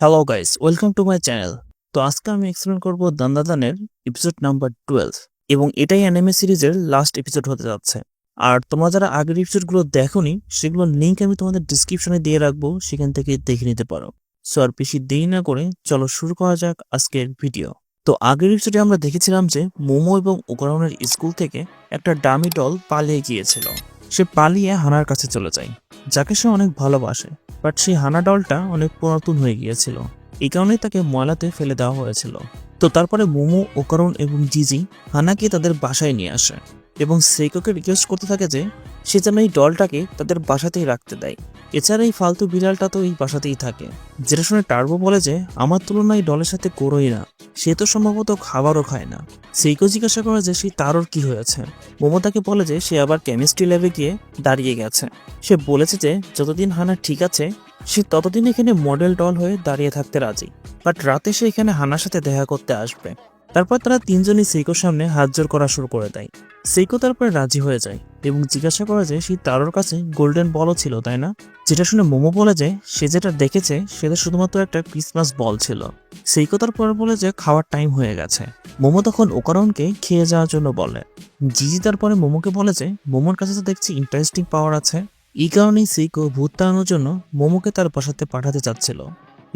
Hello guys welcome to my channel তো আজকে আমি এক্সপ্লেন করব দান্দাদানের এপিসোড নাম্বার টুয়েলভ এবং এটাই অ্যানিমে সিরিজের লাস্ট এপিসোড হতে যাচ্ছে। আর তোমরা যারা আগের এপিসোডগুলো দেখোনি সেগুলোর লিঙ্ক আমি তোমাদের ডিসক্রিপশনে দিয়ে রাখব, সেখান থেকে দেখে নিতে পারো। সো আর বেশি দেরি না করে চলো শুরু করা যাক আজকের ভিডিও তো আগের এপিসোডে আমরা দেখেছিলাম যে মোমো এবং ওকরাউনের স্কুল থেকে একটা ডামি ডল পালিয়ে গিয়েছিল। সে পালিয়ে হানার কাছে চলে যায়। যাকে সে অনেক ভালোবাসে, বাট সেই হানা ডলটা অনেক পুরাতন হয়ে গিয়েছিল। এই কারণেই তাকে ময়লাতে ফেলে দেওয়া হয়েছিল। তো তারপরে মোমো, ওকারণ এবং জিজি হানাকে তাদের বাসায় নিয়ে আসে। এবং সেইকোকে রিকোয়েস্ট করতে থাকে যে সে যেন এই ডলটাকে তাদের বাসাতেই রাখতে দেয়। এছাড়া এই ফালতু বিড়ালটা তো এই বাসাতেই থাকে। যেটা শুনে টার্বো বলে যে, আমার তুলনায় ডলের সাথে করোই না। সে তো সম্ভবত খাবারও খায় না। সেইকো জিজ্ঞাসা করে যে, সেই তারও কি হয়েছে? মোমো তাকে বলে যে, সে আবার কেমিস্ট্রি ল্যাবে গিয়ে দাঁড়িয়ে গেছে। সে বলেছে যে, যতদিন হানা ঠিক আছে, সে ততদিন এখানে মডেল ডল হয়ে দাঁড়িয়ে থাকতে রাজি। বাট রাতে সে এখানে হানার সাথে দেখা করতে আসবে। তারপর তারা তিনজনই সেইকোর সামনে হাত জোর করা শুরু করে দেয়। সেইকো তারপরে রাজি হয়ে যায় এবং জিজ্ঞাসা করে যে সেই তারোর কাছে গোল্ডেন বলও ছিল, তাই না? যেটা শুনে মোমো বলে যে, সে যেটা দেখেছে, সেটা শুধুমাত্র একটা ক্রিসমাস বল ছিল। সেইকো তারপর বলে যে, খাওয়ার টাইম হয়ে গেছে। মোমো তখন ওকারণকে খেয়ে যাওয়ার জন্য বলে। জিজি তারপরে মোমোকে বলে যে, মোমোর কাছে তো দেখছি ইন্টারেস্টিং পাওয়ার আছে। এই কারণেই সেইকো ভূত তাড়ানোর জন্য মোমোকে তার বাসাতে পাঠাতে চাচ্ছিল।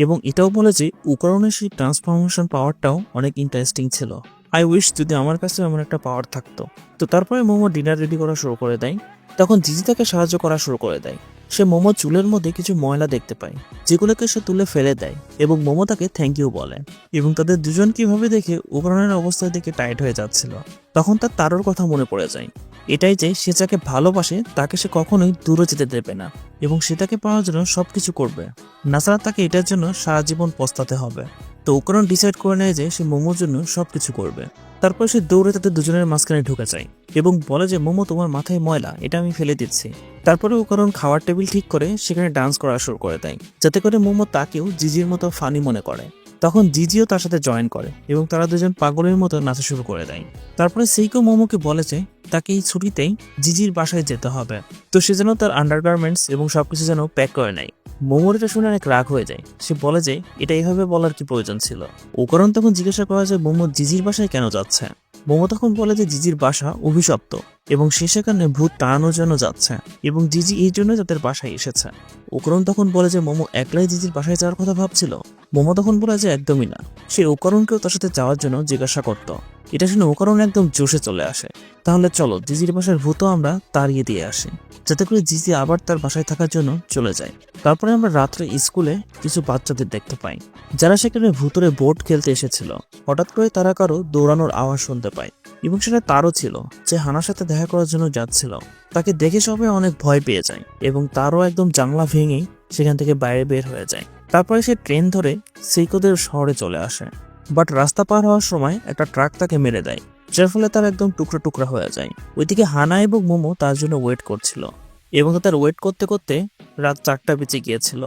এবং এটাও বলে যে উকরণের সেই ট্রান্সফরমেশন পাওয়ারটাও অনেক ইন্টারেস্টিং ছিল। আই উইশ যদি আমার কাছে এমন একটা পাওয়ার থাকতো। তো তারপরে মোমো ডিনার রেডি করা শুরু করে দেয়। তখন জিজি তাকে সাহায্য করা শুরু করে দেয়। সে মোমো চুলের মধ্যে কিছু ময়লা দেখতে পায়, যেগুলোকে সে তুলে ফেলে দেয় এবং মোমো তাকে থ্যাংক ইউ বলে। এবং তাদের দুজন কীভাবে দেখে উপকরণের অবস্থার দিকে টাইট হয়ে যাচ্ছিল। তখন তার তারোর কথা মনে পড়ে যায়। এটাই যে সে যাকে ভালোবাসে, তাকে সে কখনোই দূরে যেতে দেবে না এবং সে তাকে পাওয়ার জন্য সবকিছু করবে। নাছাড়া তাকে এটার জন্য সারা জীবন পস্তাতে হবে। তো উপকরণ ডিসাইড করে নেয় যে সে মোমোর জন্য সব কিছু করবে। তারপর সে দৌড়ে তাদের দুজনের মাঝখানে ঢুকে যায় এবং বলে যে, মোমো তোমার মাথায় ময়লা, এটা আমি ফেলে দিচ্ছি। তারপরে উপকরণ খাওয়ার টেবিল ঠিক করে সেখানে ডান্স করা শুরু করে দেয়। যাতে করে মোমো তাকেও জিজির মতো ফানি মনে করে। তখন জিজিও তার সাথে জয়েন করে এবং তারা দুজন পাগলের মতো নাচা শুরু করে দেয়। তারপরে সেইকো মোমোকে বলে যে, তাকে এই ছুটিতেই জিজির বাসায় যেতে হবে। তো সে যেন তার আন্ডারগার্মেন্টস এবং সবকিছু যেন প্যাক করে নেয়। মোমোর এটা শুনে অনেক রাগ হয়ে যায়। সে বলে যে, এটা এইভাবে বলার কি প্রয়োজন ছিল? ওকরণ তখন জিজ্ঞাসা করা যে মোমো জিজির বাসায় কেন যাচ্ছে? মোমো তখন বলে যে, জিজির বাসা অভিশপ্ত। এবং সে সেখানে ভূত তাড়ানোর জন্য যাচ্ছে এবং জিজি এই জন্য তাদের বাসায় এসেছে। ওকরণ তখন বলে যে মোমো একলাই জিজির বাসায় যাওয়ার কথা ভাবছিল। মোমো তখন বলে যে একদমই না। সে ওকরণকেও তার সাথে যাওয়ার জন্য জিজ্ঞাসা করত। এটা শুনে ওকরণ একদম জোশে চলে আসে। তাহলে চলো, জিজির বাসার ভূতও আমরা তাড়িয়ে দিয়ে আসি। যাতে করে জিজি আবার তার বাসায় থাকার জন্য চলে যায়। তারপরে আমরা রাত্রে স্কুলে কিছু বাচ্চাদের দেখতে পাই, যারা সেখানে ভূতরে বোট খেলতে এসেছিল। হঠাৎ করে তারা কারও দৌড়ানোর আওয়াজ শুনতে পায়। এবং সেটা তারও ছিল, যে হানার সাথে দেখা করার জন্য যাচ্ছিল। তাকে দেখে সবাই অনেক ভয় পেয়ে যায় এবং তারও একদম জানলা ভেঙেই সেখান থেকে বাইরে বের হয়ে যায়। তারপরে সে ট্রেন ধরে সেইকোদের শহরে চলে আসে। বাট রাস্তা পার হওয়ার সময় একটা ট্রাক তাকে মেরে দেয়, যার ফলে তার একদম টুকরা টুকরা হয়ে যায়। ওইদিকে হানা এবং মোমো তার জন্য ওয়েট করছিল এবং তার ওয়েট করতে করতে রাত চারটা বেঁচে গিয়েছিল।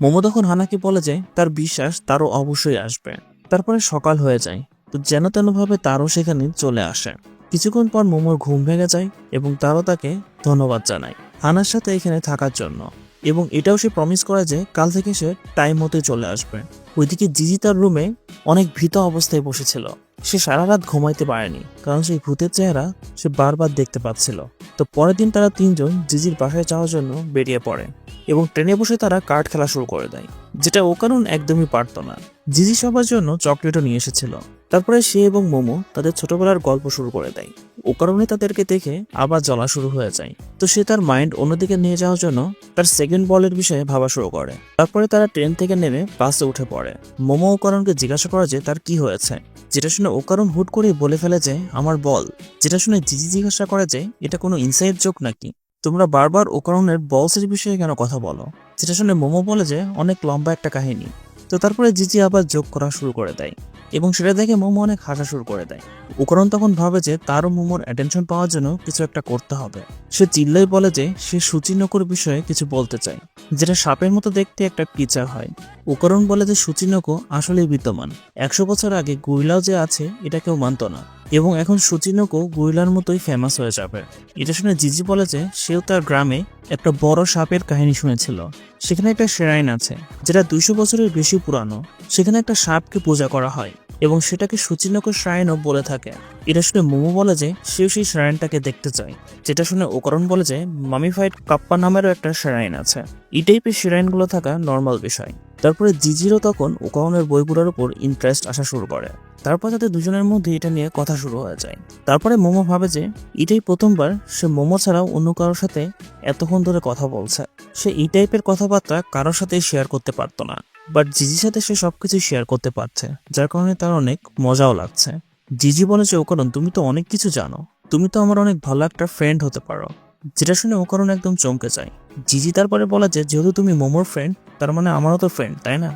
মোমো তখন হানাকে বলে যে, তার বিশ্বাস তারও অবশ্যই আসবে। তারপরে সকাল হয়ে যায় তো যেন তেনভাবে তারও সেখানে চলে আসে। কিছুক্ষণ পর মোমোর ঘুম ভেঙে যায় এবং তারও তাকে ধন্যবাদ জানায় হানার সাথে এখানে থাকার জন্য। এবং এটাও সে প্রমিস করে যে কাল থেকে সে টাইম মতোই চলে আসবে। ওইদিকে জিজি তার রুমে অনেক ভীত অবস্থায় বসেছিল। সে সারা রাত ঘুমাইতে পারেনি, কারণ সেই ভূতের চেহারা সে বারবার দেখতে পাচ্ছিল। তো পরের দিন তারা তিনজন জিজির বাসায় যাওয়ার জন্য বেরিয়ে পড়ে এবং ট্রেনে বসে তারা কার্ড খেলা শুরু করে দেয়, যেটা ও কারণ একদমই পারত না। জিজি সবার জন্য চকলেটও নিয়ে এসেছিল। তারপরে সে এবং মোমো তাদের ছোটবেলার গল্প শুরু করে দেয়। ও কারণে তাদেরকে দেখে আবার জ্বলা শুরু হয়ে যায়। তো সে তার মাইন্ড অন্যদিকে নিয়ে যাওয়ার জন্য তার সেকেন্ড বলের বিষয়ে ভাবা শুরু করে। তারপরে তারা ট্রেন থেকে নেমে বাসে উঠে পড়ে। মোমো ও কারণকে জিজ্ঞাসা করে যে তার কি হয়েছে? যেটা শুনে ও কারণ হুট করেই বলে ফেলে যে, আমার বল যেটা শুনে জিজি জিজ্ঞাসা করে যে, এটা কোনো ইনসাইড জোক নাকি? তোমরা বারবার ওকরণের বলসের বিষয়ে কেন কথা বলো? যেটা শুনে মোমো বলে যে, অনেক লম্বা একটা কাহিনী। তো তারপরে জিজি আবার যোগ করা শুরু করে দেয়। এবং সেটা দেখে মোমো অনেক হাসা শুরু করে দেয়। উপকরণ তখন ভাবে যে তারও মোমোর অ্যাটেনশন পাওয়ার জন্য কিছু একটা করতে হবে। সে চিল্লাই বলে যে সে সুচিনকর বিষয়ে কিছু বলতে চায়, যেটা সাপের মতো দেখতে একটা টিচার হয়। উপকরণ বলে যে সুচিনকো আসলেই বিদ্যমান। একশো বছর আগে গুইলাও যে আছে, এটা কেউ মানত না। এবং এখন সুচিনকো গুইলার মতোই ফেমাস হয়ে যাবে। এটা শুনে জিজি বলে যে সেও তার গ্রামে একটা বড় সাপের কাহিনী শুনেছিল। সেখানে একটা সেরাইন আছে, যেটা দুইশো বছরের বেশি পুরানো। সেখানে একটা সাপকে পূজা করা হয় এবং সেটাকে সুচিনকর শ্রাইনও বলে থাকে। এটা শুনে মোমো বলে যে সেও সেই শ্রাইনটাকে দেখতে চায়। যেটা শুনে ওকরণ বলে যে মামিফাইড কাপ্পা নামেরও একটা শ্রাইন আছে। এই টাইপের শ্রাইনগুলো থাকা নর্মাল বিষয়। তারপরে জিজিরও তখন ওকরণের বইগুলোর উপর ইন্টারেস্ট আসা শুরু করে। তারপর তাদের দুজনের মধ্যে এটা নিয়ে কথা শুরু হয়ে যায়। তারপরে মোমো ভাবে যে, এটাই প্রথমবার সে মোমো ছাড়াও অন্য কারোর সাথে এতক্ষণ ধরে কথা বলছে। সে এই টাইপের কথাবার্তা কারোর সাথে শেয়ার করতে পারতো না। বাট জিজির সাথে সে সবকিছু শেয়ার করতে পারছে, যার কারণে তার অনেক মজাও লাগছে। জিজি বলে বলেছে ওকরণ, তুমি তো অনেক কিছু জানো। তুমি তো আমার অনেক ভালো একটা ফ্রেন্ড হতে পারো। যেটা শুনে ওকরণ একদম চমকে যায়। জিজি তারপরে বলে যে, যেহেতু তুমি মোমোর ফ্রেন্ড তার মানে আমারও তো ফ্রেন্ড তাই না?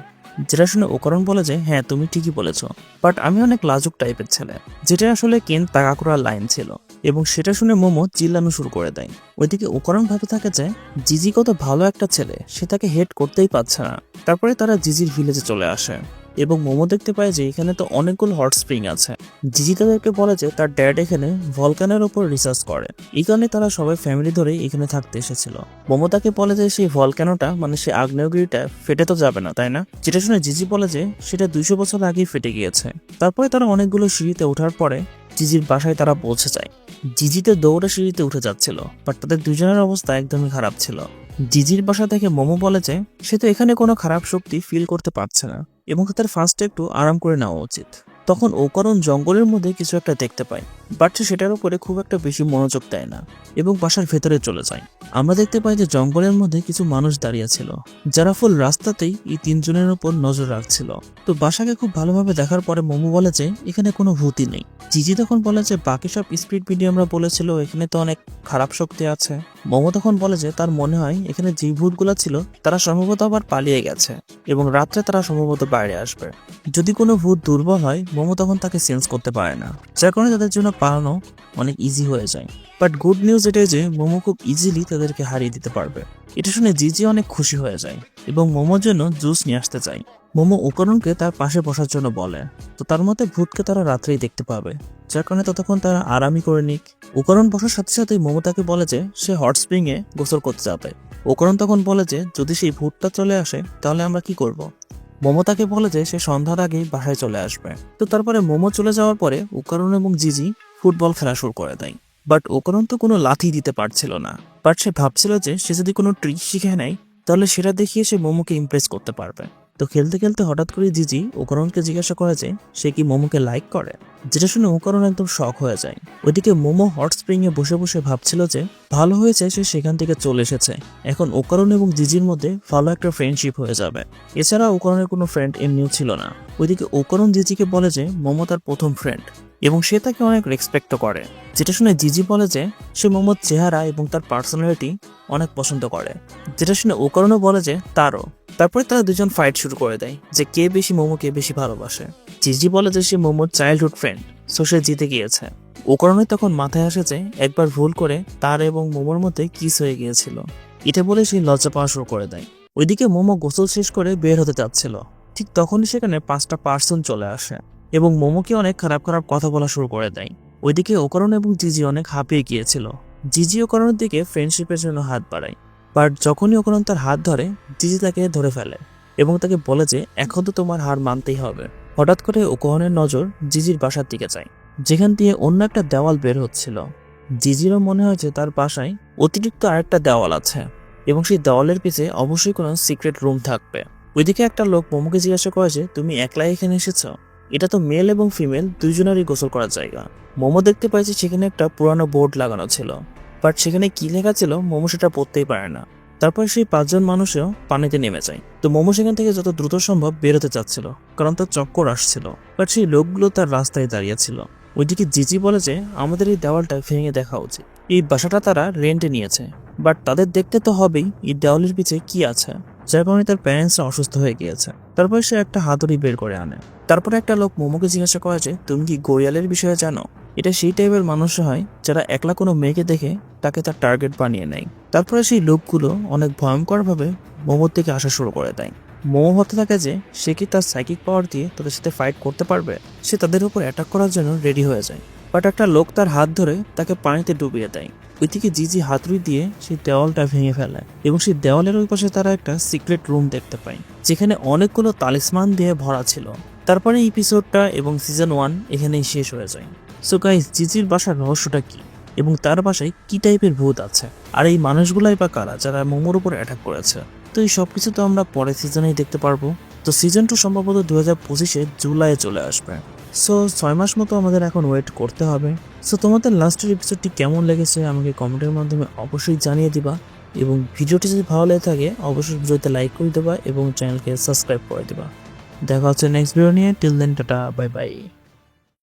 যেটা শুনে ওকরণ বলে যে হ্যাঁ তুমি ঠিকই বলেছ। বাট আমি অনেক লাজুক টাইপের ছেলে, যেটা আসলে কেন তাকা করার লাইন ছিল এবং সেটা শুনে মোমো চিল্লানো শুরু করে দেয়। ওইদিকে ওকরণ ভাবে থাকে যে, জিজি কত ভালো একটা ছেলে, সে তাকে হেড করতেই পারছে না। তারপরে তারা জিজির ভিলেজে চলে আসে। এবং মোমো দেখতে পায় যে এখানে তো অনেকগুলো হট স্প্রিং আছে। জিজি তাদেরকে বলে যে তার ড্যাড এখানে ভলকানের ওপর রিসার্চ করে। এই কারণে তারা সবাই ফ্যামিলি ধরেই এখানে থাকতে এসেছিল। মোমো তাকে বলে যে সেই ভলকানোটা মানে সেই আগ্নেয়গিরিটা ফেটে তো যাবে না, তাই না? যেটা শুনে জিজি বলে যে সেটা দুইশো বছর আগেই ফেটে গিয়েছে। তারপরে তারা অনেকগুলো সিঁড়িতে ওঠার পরে জিজির বাসায় তারা পৌঁছে যায়। জিজিতে দৌড়ে সিঁড়িতে উঠে যাচ্ছিল বাট তাদের দুজনের অবস্থা একদমই খারাপ ছিল। জিজির বাসা থেকে মোমো বলে যে সে তো এখানে কোনো খারাপ শক্তি ফিল করতে পারছে না। এবং তার ফার্স্টে একটু আরাম করে নেওয়া উচিত। তখন ও কারণ জঙ্গলের মধ্যে কিছু একটা দেখতে পায়। বাট সেটার উপরে খুব একটা বেশি মনোযোগ দেয় না এবং বাসার ভেতরে চলে যায়। আমরা দেখতে পাই যে জঙ্গলের মধ্যে কিছু মানুষ দাঁড়িয়ে ছিল, যারা ফুল রাস্তাতেই এই তিনজনের উপর নজর রাখছিল। তো বাসাকে খুব ভালোভাবে দেখার পরে মোমো বলে যে, এখানে কোনো ভূতই নেই। জিজি তখন বলে যে, বাকি সব স্পিড মিডিয়ামরা বলেছিল, এখানে তো অনেক খারাপ শক্তি আছে। মোমো তখন বলে যে, তার মনে হয় এখানে যে ভূতগুলো ছিল, তারা সম্ভবত আবার পালিয়ে গেছে এবং রাত্রে তারা সম্ভবত বাইরে আসবে। যদি কোনো ভূত দুর্বল হয়, মোমো তখন তাকে সেন্স করতে পারে না। যার কারণে তাদের জন্য পালানো অনেক ইজি হয়ে যায়। বাট গুড নিউজ এটাই যে, মোমো খুব ইজিলি তাদেরকে হারিয়ে দিতে পারবে। এটা শুনে জিজি অনেক খুশি হয়ে যায় এবং মোমোর জন্য জুস নিয়ে আসতে চায়। মোমো উপকরণকে তার পাশে বসার জন্য বলে। তো তার মতে ভূতকে তারা রাত্রেই দেখতে পাবে। যার কারণে ততক্ষণ তারা আরামই করে নিক। উপকরণ বসার সাথে সাথেই মোমো তাকে বলে যে, সে হট স্প্রিং এ গোসল করতে যাবে। উপকরণ তখন বলে যে, যদি সেই ভূতটা চলে আসে, তাহলে আমরা কি করব। মোমো তাকে বলে যে, সে সন্ধ্যার আগেই বাসায় চলে আসবে। তো তারপরে মোমো চলে যাওয়ার পরে উপকরণ এবং জিজি ফুটবল খেলা শুরু করে দেয়। বাট উপকরণ তো কোনো লাথি দিতে পারছিল না। বাট সে ভাবছিল যে সে যদি কোনো ট্রিক শিখে নেয়, তাহলে সেটা দেখিয়ে সে মোমোকে ইমপ্রেস করতে পারবে। তো খেলতে খেলতে হঠাৎ করে জিজি ওকরণকে জিজ্ঞাসা করে যে, সে কি মোমোকে লাইক করে? যেটা শুনে ওকরণ একদম শখ হয়ে যায়। ওইদিকে মোমো হট স্প্রিং এ বসে বসে ভাবছিল যে, ভালো হয়েছে সে সেখান থেকে চলে এসেছে। এখন ওকরণ এবং জিজির মধ্যে ভালো একটা ফ্রেন্ডশিপ হয়ে যাবে। এছাড়া ওকরণের কোনো ফ্রেন্ড এমনিও ছিল না। ওইদিকে ওকরণ জিজিকে বলে যে, মোমো তার প্রথম ফ্রেন্ড এবং সে তাকে অনেক রেসপেক্টও করে। যেটা শুনে জিজি বলে যে, সে মোমোর চেহারা এবং তার পার্সোনালিটি অনেক পছন্দ করে। যেটা শুনে ওকরণও বলে যে, তারও। তারপরে তারা দুজন ফাইট শুরু করে দেয় যে, কে বেশি মোমো, কে বেশি ভালোবাসে। জিজি বলে যে, সে মোমোর চাইল্ডহুড ফ্রেন্ড সো সে জিতে গিয়েছে। ওকরণের তখন মাথায় আসে যে, একবার ভুল করে তার এবং মোমোর মধ্যে কিস হয়ে গিয়েছিল। এটা বলে সে লজ্জা পাওয়া শুরু করে দেয়। ওইদিকে মোমো গোসল শেষ করে বের হতে চাচ্ছিল ঠিক তখনই সেখানে পাঁচটা পার্সন চলে আসে। এবং মোমোকে অনেক খারাপ খারাপ কথা বলা শুরু করে দেয়। ওইদিকে ওকরণ এবং জিজি অনেক হাঁপিয়ে গিয়েছিল। জিজি ওকরণের দিকে ফ্রেন্ডশিপের জন্য হাত বাড়ায়। বাট যখনই ওকরণ তার হাত ধরে, জিজি তাকে ধরে ফেলে এবং তাকে বলে যে, এখন তো তোমার হার মানতেই হবে। হঠাৎ করে ওকরণের নজর জিজির বাসার দিকে যায়, যেখান দিয়ে অন্য একটা দেওয়াল বের হচ্ছিল। জিজিরও মনে হয়েছে তার বাসায় অতিরিক্ত আরেকটা দেওয়াল আছে এবং সেই দেওয়ালের পিছে অবশ্যই কোনো সিক্রেট রুম থাকবে। ওইদিকে একটা লোক মোমোকে জিজ্ঞাসা করে যে, তুমি একলাই এখানে এসেছ? এটা তো মেল এবং ফিমেল দুইজনেরই গোসল করার জায়গা। মোমো দেখতে পাইছে সেখানে একটা পুরানো বোর্ড লাগানো ছিল। বাট সেখানে কি লেখা ছিল মোমো সেটা পড়তেই পারে না। তারপর সেই পাঁচজন মানুষও পানিতে নেমে যায়। তো মোমো সেখান থেকে যত দ্রুত সম্ভব বেরোতে চাচ্ছিল, কারণ তার চক্কর আসছিল। বাট সেই লোকগুলো তার রাস্তায় দাঁড়িয়ে ছিল। ওইদিকে জিজি বলে যে, আমাদের এই দেওয়ালটা ভেঙে দেখা উচিত। এই বাসাটা তারা রেন্টে নিয়েছে। বাট তাদের দেখতে তো হবেই, এই দেওয়ালের পিছে কি আছে। যার কারণে তার প্যারেন্টসরা অসুস্থ হয়ে গিয়েছে। তারপরে সে একটা হাতুড়ি বের করে আনে। তারপরে একটা লোক মোমোকে জিজ্ঞাসা করে যে, তুমি কি গোরিয়ালের বিষয়ে জানো? এটা সেই টাইপের মানুষ হয় যারা একলা কোনো মেয়েকে দেখে তাকে তার টার্গেট বানিয়ে নেয়। তারপরে সেই লোকগুলো অনেক ভয়ঙ্করভাবে মোমোর দিকে আসা শুরু করে দেয়। মোমো হতে থাকে যে, সে কি তার সাইকিক পাওয়ার দিয়ে তাদের সাথে ফাইট করতে পারবে? সে তাদের উপর অ্যাটাক করার জন্য রেডি হয়ে যায়। বাট একটা লোক তার হাত ধরে তাকে পানিতে ডুবিয়ে দেয়। ওইদিকে জিজি হাতুড়ি দিয়ে সেই দেওয়ালটা ভেঙে ফেলে এবং সেই দেওয়ালের ওই পাশে তারা একটা সিক্রেট রুম দেখতে পায়, যেখানে অনেকগুলো তালিসমান দিয়ে ভরা ছিল। তারপরে এপিসোডটা এবং সিজন ওয়ান এখানেই শেষ হয়ে যায়। সো গাইস জিজির বাসার রহস্যটা কি? এবং তার বাসায় কি টাইপের ভূত আছে? আর এই মানুষগুলাই বা কারা যারা মোমোর উপর অ্যাটাক করেছে? তো এই সব কিছু তো আমরা পরের সিজনেই দেখতে পারব। তো সিজন টু সম্ভবত দু হাজার পঁচিশে জুলাইয়ে চলে আসবে। সো ছয় মাস মতো আমাদের এখন ওয়েট করতে হবে। সো তোমাদের লাস্টের এপিসোডটি কেমন লেগেছে আমাকে কমেন্টের মাধ্যমে অবশ্যই জানিয়ে দিবা। এবং ভিডিওটি যদি ভালো লেগে থাকে, অবশ্যই ভিডিওতে লাইক করে দেবা এবং চ্যানেলকে সাবস্ক্রাইব করে দেবা। দেখা হচ্ছে নেক্সট ভিডিও নিয়ে। Till then tata bye bye